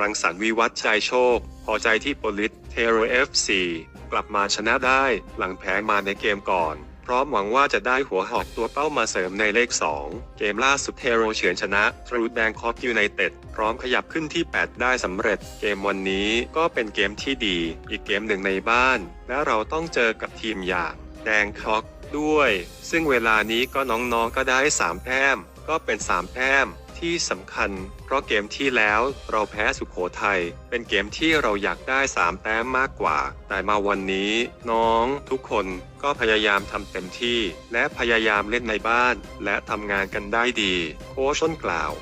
รังสรรค์วิวัฒน์ชัยโชค พอใจที่โปลิสเทโรเอฟซีกลับมาชนะได้หลังแพ้มาในเกมก่อน พร้อมหวังว่าจะได้หัวหอกตัวเป้ามาเสริมในเลข 2 เกมล่าสุดเทโรเฉือนชนะทรูดแบงคอกยูไนเต็ดพร้อมขยับขึ้นที่ 8 ได้สำเร็จ เกมวันนี้ก็เป็นเกมที่ดี อีกเกมหนึ่งในบ้าน และเราต้องเจอกับทีมอย่างแดงคอกด้วย ซึ่งเวลานี้ก็น้องๆก็ได้ 3 แต้ม ก็เป็น 3 แต้ม ที่สำคัญ เพราะเกมที่แล้วเราแพ้สุขโขทัยเป็นเกมที่เราอยากได้ 3 แต้มมากกว่า แต่มาวันนี้น้องทุกคนก็พยายามทำเต็มที่ และพยายามเล่นในบ้าน และทำงานกันได้ดี โค้ชนกล่าว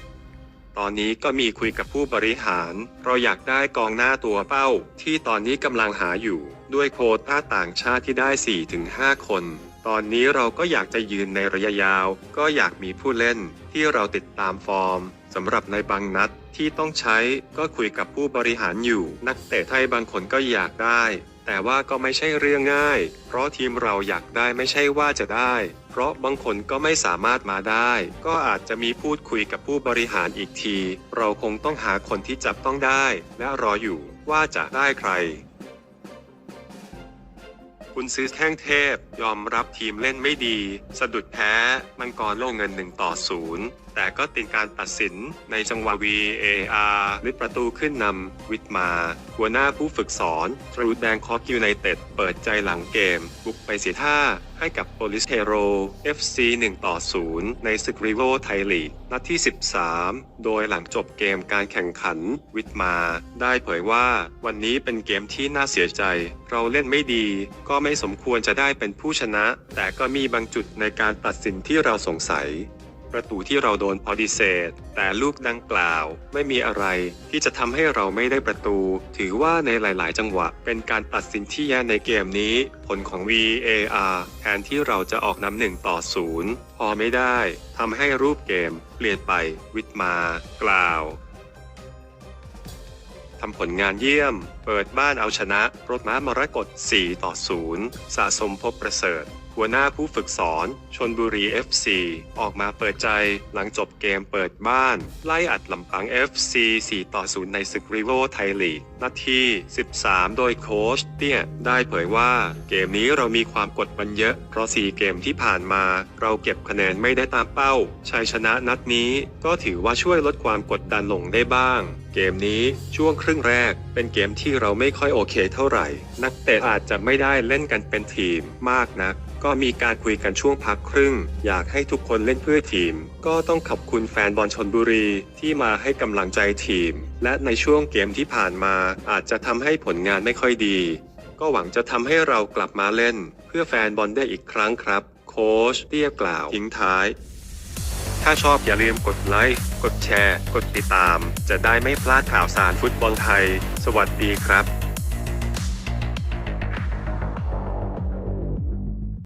ตอนนี้ก็มีคุยกับผู้บริหาร เราอยากได้กองหน้าตัวเป้า ที่ตอนนี้กำลังหาอยู่ ด้วยโควต้าต่างชาติที่ได้ 4-5 คน ตอนนี้เราก็อยากจะยืนในระยะยาว ก็อยากมีผู้เล่นที่เราติดตามฟอร์มสำหรับในบางนัดที่ต้องใช้ก็คุยกับผู้บริหารอยู่ นักเตะไทยบางคนก็อยากได้ แต่ว่าก็ไม่ใช่เรื่องง่าย เพราะทีมเราอยากได้ไม่ใช่ว่าจะได้ เพราะบางคนก็ไม่สามารถมาได้ ก็อาจจะมีพูดคุยกับผู้บริหารอีกที เราคงต้องหาคนที่จับต้องได้ และรออยู่ว่าจะได้ใคร คุณซื้อแข้งเทพ ยอมรับทีมเล่นไม่ดี สะดุดแพ้ มังกรโล่เงิน1ต่อ0 แต่ก็ติดการตัดสินในจังหวะ VAR ลิดประตูขึ้นนำวิทมา หัวหน้าผู้ฝึกสอนทรูดแบงคอกยูไนเต็ดเปิดใจหลังเกม บุกไปเสียท่าให้กับโปลิสเทโร FC 1 ต่อ 0 ในศึกริโวไทยลีกนัดที่ 13 โดยหลังจบเกมการแข่งขัน วิทมา ได้เผยว่าวันนี้เป็นเกมที่น่าเสียใจ เราเล่นไม่ดี ก็ไม่สมควรจะได้เป็นผู้ชนะ แต่ก็มีบางจุดในการตัดสินที่เราสงสัย ประตูที่เราโดนปฏิเสธแต่ลูกดังกล่าว ไม่มีอะไรที่จะทำให้เราไม่ได้ประตู ถือว่าในหลาย ๆ จังหวะ เป็นการตัดสินที่แย่ในเกมนี้ ผลของ VAR แทนที่เราจะออกน้ำหนึ่งต่อศูนย์พอไม่ได้ทำให้รูปเกม เปลี่ยนไปวิทมา กล่าวทำผลงานเยี่ยม เปิดบ้านเอาชนะรถม้ามรกต4 ต่อ 0 สะสมพบประเสริฐ หัวหน้าผู้ฝึกสอน ชนบุรี FC ออกมาเปิดใจหลังจบเกมเปิดบ้าน ไล่อัดลำปัง FC 4 ต่อ 0 ในศึกริโวไทยลีกนาที 13 โดยโค้ชเตี้ยได้เผยว่าเกมนี้เรามีความกดมันเยอะ เพราะ 4 เกมที่ผ่านมา เราเก็บคะแนนไม่ได้ตามเป้า ชัยชนะนัดนี้ก็ถือว่าช่วยลดความกดดันลงได้บ้าง เกมนี้ช่วงครึ่งแรกเป็นเกมที่เราไม่ค่อยโอเคเท่าไหร่ นักเตะอาจจะไม่ได้เล่นกันเป็นทีมมากนัก ก็มีการคุยกันช่วงพักครึ่ง อยากให้ทุกคนเล่นเพื่อทีม ก็ต้องขอบคุณแฟนบอลชนบุรีที่มาให้กำลังใจทีม และในช่วงเกมที่ผ่านมาอาจจะทำให้ผลงานไม่ค่อยดี ก็หวังจะทำให้เรากลับมาเล่น เพื่อแฟนบอลได้อีกครั้งครับ โค้ชเตี้ยกล่าวทิ้งท้าย ถ้าชอบอย่าลืมกดไลค์ กดแชร์ กดติดตาม จะได้ไม่พลาดข่าวสารฟุตบอลไทย สวัสดีครับ